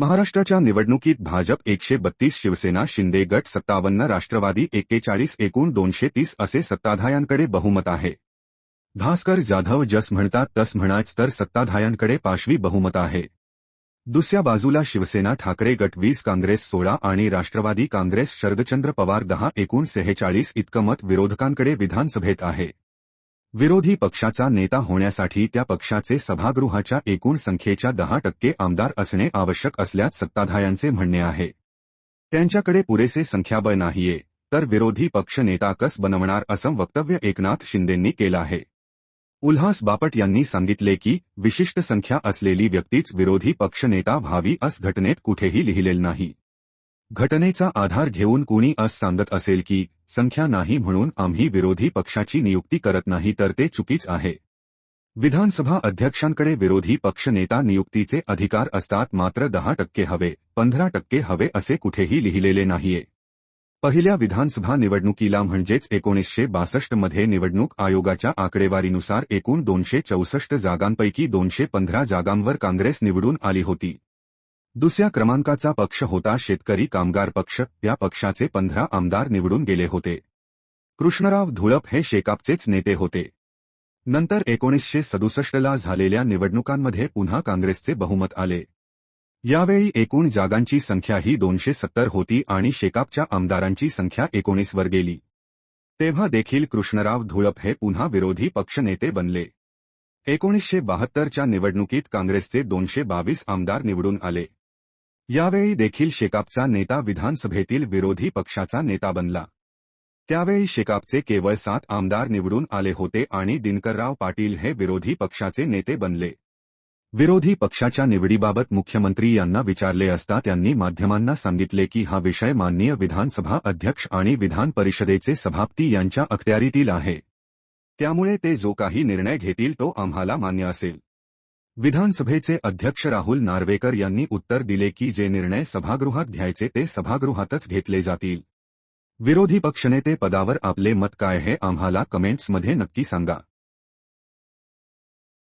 महाराष्ट्राच्या निवडणुकीत भाजप एकशे बत्तीस शिवसेना शिंदे गट सत्तावन्न राष्ट्रवादी एक्केचाळीस एकूण दोनशे तीस असे सत्ताधायांकडे बहुमत आहे. भास्कर जाधव जस म्हणतात तस म्हणाच तर सत्ताधायांकडे पाशवी बहुमत आहे. दुसऱ्या बाजूला शिवसेना ठाकरे गट वीस काँग्रेस सोळा आणि राष्ट्रवादी काँग्रेस शरदचंद्र पवार दहा एकूण सेहेचाळीस इतकं मत विरोधकांकडे विधानसभेत आहे. विरोधी पक्षाचा नेता होण्यासाठी त्या पक्षाचे सभागृहाच्या एकूण संख्येच्या दहा टक्के आमदार असणे आवश्यक असल्यास सत्ताधायांचे म्हणणे आहे. त्यांच्याकडे पुरेसे संख्याबळ नाहीये तर विरोधी पक्ष नेता कस बनवणार असं वक्तव्य एकनाथ शिंदेंनी केलं आहे. उल्हास बापट यांनी सांगितले की विशिष्ट संख्या असलेली व्यक्तीच विरोधी पक्षनेता व्हावी अस घटनेत कुठेही लिहिलेलं नाही. घटनेचा आधार घेऊन कुणी अस सांगत असेल की संख्या नाही म्हणून आम्ही विरोधी पक्षाची नियुक्ती करत नाही तर ते चुकीच आहे. विधानसभा अध्यक्षांकडे विरोधी पक्षनेता नियुक्तीचे अधिकार असतात मात्र दहा टक्के हवे पंधरा टक्के हवे असे कुठेही लिहिलेले नाहीये. पहिल्या विधानसभा निवडणुकीला म्हणजेच एकोणीसशे बासष्टमध्ये निवडणूक आयोगाच्या आकडेवारीनुसार एकूण दोनशे चौसष्ट जागांपैकी दोनशे पंधरा जागांवर काँग्रेस निवडून आली होती. दुसऱ्या क्रमांकाचा पक्ष होता शेतकरी कामगार पक्ष. या पक्षाचे पंधरा आमदार निवडून गेले होते. कृष्णराव धुळप हे शेकापचेच नेते होते. नंतर एकोणीसशे सदुसष्टला झालेल्या निवडणुकांमध्ये पुन्हा काँग्रेसचे बहुमत आले. यावेळी एकूण जागांची संख्या ही दोनशे सत्तर होती आणि शेकापच्या आमदारांची संख्या एकोणीसवर गेली. तेव्हा देखील कृष्णराव धुळप हे पुन्हा विरोधी पक्षनेते बनले. एकोणीसशे बहात्तरच्या निवडणुकीत काँग्रेसचे दोनशे बावीस आमदार निवडून आले. यावेळी देखील शेकापचा नेता विधानसभेतील विरोधी पक्षाचा नेता बनला. त्यावेळी शेकापचे केवळ सात आमदार निवडून आले होते आणि दिनकरराव पाटील हे विरोधी पक्षाचे नेते बनले. विरोधी पक्षाच्या निवडीबाबत मुख्यमंत्री यांना विचारले असता त्यांनी माध्यमांना सांगितले की हा विषय माननीय विधानसभा अध्यक्ष आणि विधान परिषदेचे सभापती यांच्या अखत्यारीतील आहे. त्यामुळे ते जो काही निर्णय घेतील तो आम्हाला मान्य असेल. विधानसभेचे अध्यक्ष राहुल नार्वेकर यांनी उत्तर दिले की जे निर्णय सभागृहात घ्यायचे ते सभागृहातच घेतले जातील. विरोधी पक्षनेते पदावर आपले मत काय हे आम्हाला कमेंट्समध्ये नक्की सांगा.